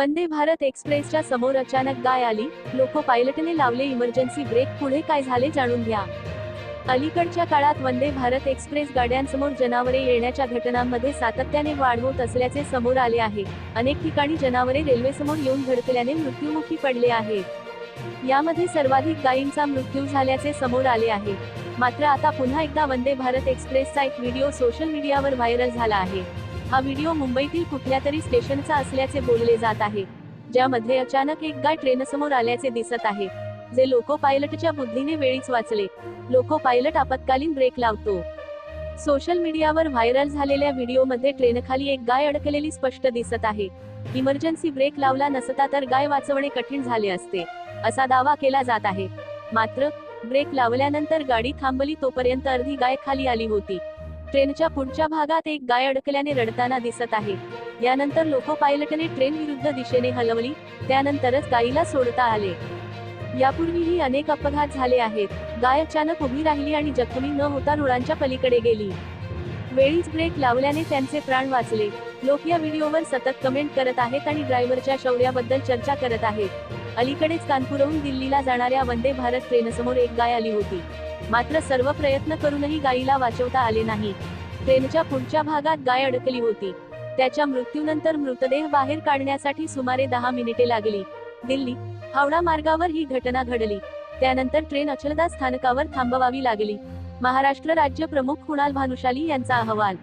वंदे भारत एक्सप्रेसच्या समोर अचानक गाय आली. लोको पायलटने लावले इमर्जन्सी ब्रेक. पुढे काय झाले जाणून घ्या. अलीकडच्या काळात वंदे भारत एक्सप्रेस गाड्यांसमोर जनावरे येण्याच्या घटनांमध्ये सातत्याने वाढ होत असल्याचे समोर आले आहे. अनेक ठिकाणी जनावरे रेल्वेसमोर येऊन धडकल्याने मृत्युमुखी पडले आहेत यामध्ये सर्वाधिक गायींचा मृत्यू झाल्याचे समोर आले आहे. मात्र आता पुन्हा एकदा वंदे भारत एक्सप्रेसचा एक व्हिडिओ सोशल मीडियावर व्हायरल झाला आहे. हा व्हिडिओ मुंबईतील कुठल्या तरी स्टेशनचा असल्याचे बोलले जात आहे ज्यामध्ये अचानक एक गाय ट्रेनसमोर आल्याचे दिसत आहे. जे लोको पायलटच्या बुद्धीने वेळीच वाचले. लोको पायलट आपत्कालीन ब्रेक लावतो. सोशल मीडियावर व्हायरल झालेल्या व्हिडिओमध्ये ट्रेनखाली एक गाय अडकलेली स्पष्ट दिसत आहे. इमर्जन्सी ब्रेक लावला नसता तर गाय वाचवणे कठीण झाले असते असा दावा केला जात आहे. मात्र ब्रेक लावल्यानंतर गाडी थांबली तोपर्यंत अर्धी गाय खाली आली होती. ट्रेनच्या पुढच्या भागात एक गाय अडकल्याने रडताना दिसत आहे. यानंतर लोको पायलटने ट्रेन विरुद्ध दिशेने हलवली त्यानंतरच गायीला सोडता आले. यापूर्वीही अनेक अपघात झाले आहेत. गाय अचानक उभी राहिली आणि जखमी न होता रुळांच्या पलीकडे गेली. वेळीच ब्रेक लावल्याने त्यांचे प्राण वाचले. लोक या व्हिडिओवर सतत कमेंट करत आहेत आणि ड्रायव्हरच्या शौर्याबद्दल चर्चा करत आहेत. अलीकडेच कानपूरहून दिल्लीला जाणाऱ्या वंदे भारत ट्रेनसमोर एक गाय आली होती. मात्र सर्व प्रयत्न करूनही गायीला वाचवता आले नाही. ट्रेनच्या पुढच्या भागात गाय अडकली होती. त्याच्या मृत्यूनंतर मृतदेह बाहेर काढण्यासाठी सुमारे दहा मिनिटे लागली. दिल्ली हावडा मार्गावर ही घटना घडली. त्यानंतर ट्रेन अचलदा स्थानकावर थांबवावी लागली. महाराष्ट्र राज्य प्रमुख कुणाल भानुशाली यांचा अहवाल